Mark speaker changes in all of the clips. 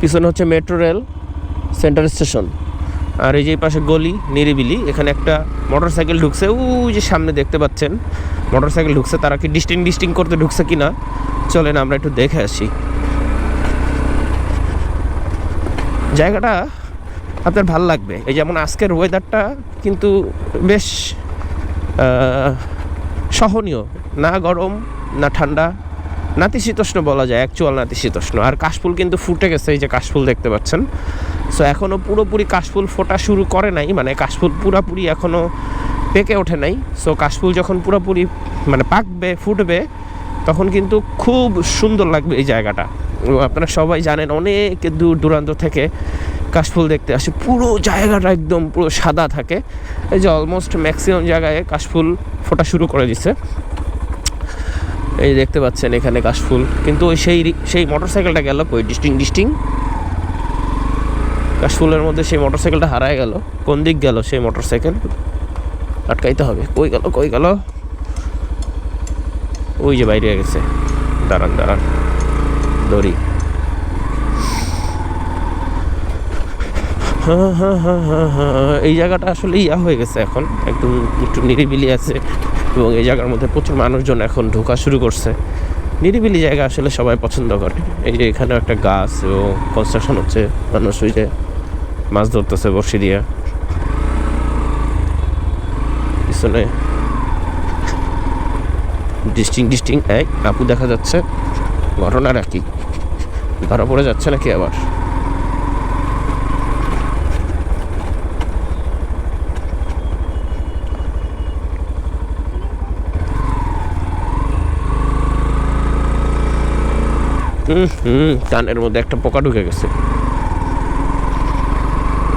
Speaker 1: পিছনে হচ্ছে metro rail, centre station. আর এই যে পাশে গলি, নিরিবিলি, এখানে একটা মোটর সাইকেল ঢুকছে, ওই যে সামনে দেখতে পাচ্ছেন মোটর সাইকেল ঢুকছে, তারা কি ডিস্টিং ডিস্টিং করতে ঢুকছে কি না চলেন আমরা একটু দেখে আসি। জায়গাটা আপনার ভালো লাগবে, এই যেমন আজকের ওয়েদারটা কিন্তু বেশ সহনীয়, না গরম, না ঠান্ডা নাতিশীতোষ্ণ বলা যায় অ্যাকচুয়াল নাতিশীতোষ্ণ। আর কাশফুল কিন্তু ফুটে গেছে, এই যে কাশফুল দেখতে পাচ্ছেন। সো এখনও পুরোপুরি কাশফুল ফোটা শুরু করে নাই মানে কাশফুল পুরোপুরি এখনও পেকে ওঠে নাই। সো কাশফুল যখন পুরোপুরি মানে পাকবে, ফুটবে, তখন কিন্তু খুব সুন্দর লাগবে এই জায়গাটা। আপনারা সবাই জানেন, অনেক দূর দূরান্ত থেকে কাশফুল দেখতে আসে। পুরো জায়গাটা একদম পুরো সাদা থাকে। এই যে অলমোস্ট ম্যাক্সিমাম জায়গায় কাশফুল ফোটা শুরু করে দিছে। এই দেখতে পাচ্ছেন এখানে কাশফুল। কিন্তু ওই সেই সেই মোটরসাইকেলটা গেল কই? ডিস্টিং ডিস্টিং কাশফুলের মধ্যে সেই মোটরসাইকেলটা হারায় গেল। কোন দিক গেল সেই মোটরসাইকেল আটকাইতে হবে। কই গেল কই গেল? ওই যে বাইরে গেছে। দাঁড়ান দাঁড়ান। দড়ি হ্যাঁ হ্যাঁ হ্যাঁ হ্যাঁ এই জায়গাটা আসলে ইয়া হয়ে গেছে এখন। একদম একটু নিরিবিলি আছে। এবং এই জায়গার মধ্যে প্রচুর মানুষজন এখন ঢোকা শুরু করছে। নিরিবিলি জায়গা আসলে সবাই পছন্দ করে। এই যে এখানে একটা গাছ এবং কনস্ট্রাকশন হচ্ছে। মানুষ ওই যে মাছ ধরতেছে বর্ষি দিয়ে। পিছনে ডিস্টিং ডিস্টিং এক আপু দেখা যাচ্ছে। ঘটনাটা কি? ধরা পড়ে যাচ্ছে নাকি আবার? হুম কানের মধ্যে একটা পোকা ঢুকে গেছে।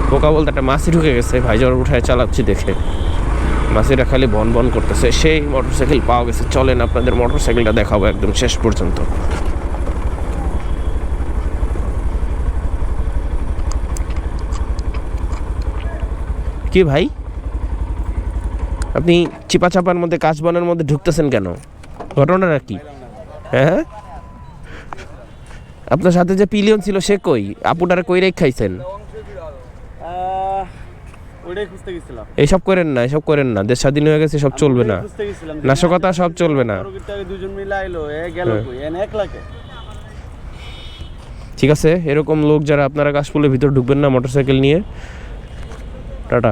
Speaker 1: পোকা বলতে একটা মাছি ঢুকে গেছে ভাইজার উঠায় চালাচ্ছি দেখে। মাছিরা খালি বন বন করতেছে, সেই মোটরসাইকেল পাওয়া গেছে। চলেন আপনাদের মোটরসাইকেলটা দেখাবো একদম শেষ পর্যন্ত। কি ভাই? আপনি চিপা চাপার মধ্যে, কাঁচ বনের মধ্যে ঢুকতেছেন কেন? ঘটনাটা কি? হ্যাঁ? আপনার সাথে যে পিলিয়ন ছিল সে কই? আপুটারে কই রেখ খাইছেন? এইসব করেন না এসব করেন না। দেশ স্বাধীন হয়ে গেছে সব চলবে না। নাশকতা সব চলবে না। হ্যাঁ। ঠিক আছে এরকম লোক যারা আপনারা কাশফুলের ভিতর ঢুকবেন না মোটরসাইকেল নিয়ে। টাটা।